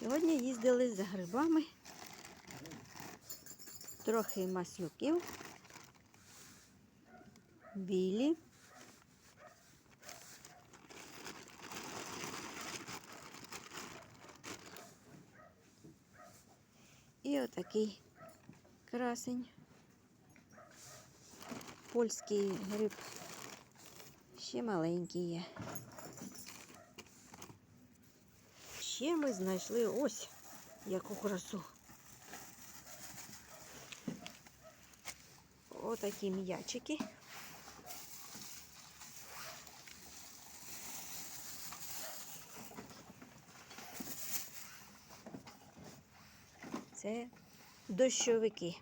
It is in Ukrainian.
Сьогодні їздили за грибами. Трохи маслюків. Білі. І отакий красень. Польський гриб. Ще маленький є. Ще ми знайшли ось яку красу. Отакі м'ячики. Це дощовики.